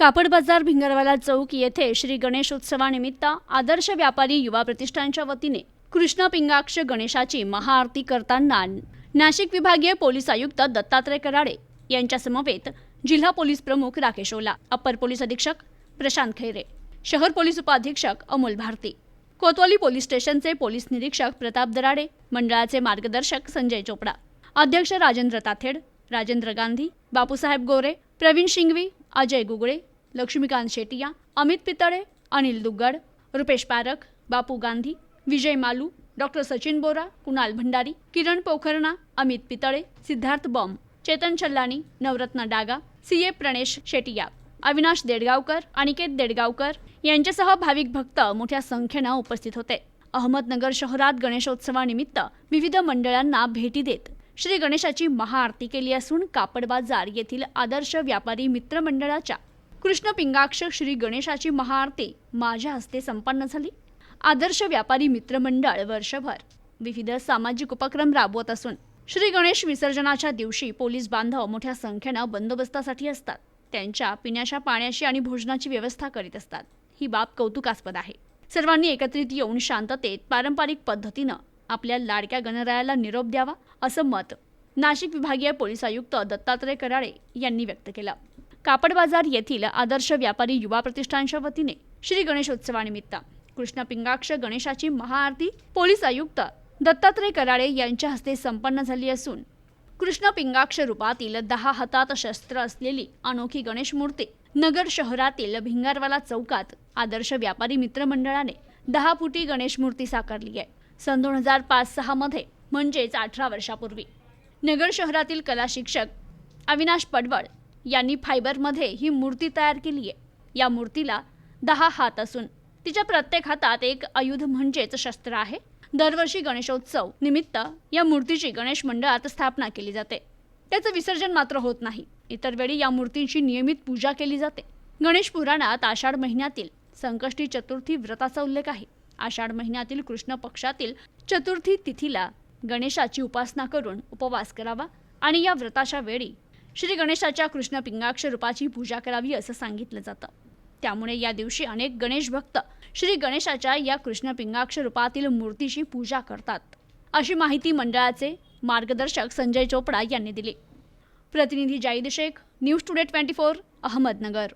कापड बाजार भिंगरवाला चौक येथे श्री गणेशोत्सवानिमित्त आदर्श व्यापारी युवा प्रतिष्ठानच्या वतीने कृष्ण पिंगाक्ष गणेशाची महाआरती करताना नाशिक विभागीय पोलीस आयुक्त दत्तात्रय कराडे यांच्या समवेत जिल्हा पोलीस प्रमुख राकेश ओला अप्पर पोलीस अधीक्षक प्रशांत खैरे शहर पोलीस उपाधीक्षक अमोल भारती कोतवाली पोलीस स्टेशनचे पोलीस निरीक्षक प्रताप दराडे मंडळाचे मार्गदर्शक संजय चोपडा अध्यक्ष Rajendra Tathed Rajendra Gandhi Bapusaheb Gore Pravin Shingvi Ajay Gugale Laxmikant Shetiya Amit Pitale Anil Duggad Rupesh Parakh Bapu Gandhi Vijay Malu doctor Sachin Bora Kunal Bhandari Kiran Pokharna Amit Pitale Siddharth Bomb Chetan Chhallani Navratna Daga C A Pranesh Shetiya Avinash Dedgaonkar Aniket Dedgaonkar यांच्यासह भाविक भक्त मोठ्या संख्येनं उपस्थित होते. अहमदनगर शहरात गणेशोत्सवानिमित्त विविध मंडळांना भेटी देत श्री गणेशाची महाआरती केली असून कापड बाजार येथील आदर्श व्यापारी मित्रमंडळाच्या कृष्ण पिंगाक्ष श्री गणेशाची महाआरती माझ्या हस्ते संपन्न झाली. आदर्श व्यापारी मित्रमंडळ वर्षभर विविध सामाजिक उपक्रम राबवत असून श्री गणेश विसर्जनाच्या दिवशी पोलीस बांधव मोठ्या संख्येनं बंदोबस्तासाठी असतात. त्यांच्या पिण्याच्या पाण्याची आणि भोजनाची व्यवस्था करीत असतात. ही बाब कौतुकास्पद आहे. सर्वांनी एकत्रित येऊन शांततेत पारंपरिक पद्धतीनं आपल्या लाडक्या गणरायाला निरोप द्यावा असं मत नाशिक विभागीय पोलीस आयुक्त दत्तात्रय कराळे यांनी व्यक्त केलं. कापड बाजार येथील आदर्श व्यापारी युवा प्रतिष्ठानच्या वतीने श्री गणेशोत्सवानिमित्त. कृष्ण पिंगाक्ष गणेशाची महाआरती पोलीस आयुक्त दत्तात्रय कराळे यांच्या हस्ते संपन्न झाली असून कृष्ण पिंगाक्ष रूपातील दहा हातात शस्त्र असलेली अनोखी गणेश मूर्ती नगर शहरातील भिंगारवाला चौकात आदर्श व्यापारी मित्रमंडळाने दहा फुटी गणेश मूर्ती साकारली आहे. सन दोन हजार पाच सहामध्ये म्हणजेच अठरा वर्षापूर्वी. नगर शहरातील कला शिक्षक अविनाश पडवळ यांनी फायबरमध्ये ही मूर्ती तयार केली आहे. या मूर्तीला दहा हात असून तिच्या प्रत्येक हातात एक आयुध म्हणजेच शस्त्र आहे. दरवर्षी गणेशोत्सव निमित्त या मूर्तीची गणेश मंडळात स्थापना केली जाते. त्याचं विसर्जन मात्र होत नाही. इतर वेळी या मूर्तींची नियमित पूजा केली जाते. गणेश पुराणात आषाढ महिन्यातील संकष्टी चतुर्थी व्रताचा उल्लेख आहे. आषाढ महिन्यातील कृष्ण पक्षातील चतुर्थी तिथीला गणेशाची उपासना करून उपवास करावा आणि या व्रताच्या वेळी श्री गणेशाच्या कृष्ण पिंगाक्ष रूपाची पूजा करावी असं सांगितलं जातं. त्यामुळे या दिवशी अनेक गणेश भक्त श्री गणेशाच्या या कृष्ण पिंगाक्ष रूपातील मूर्तीची पूजा करतात. अशी माहिती मंडळाचे मार्गदर्शक संजय चोपडा यांनी दिली. प्रतिनिधी Zaid Shaikh news today twenty four Ahmednagar.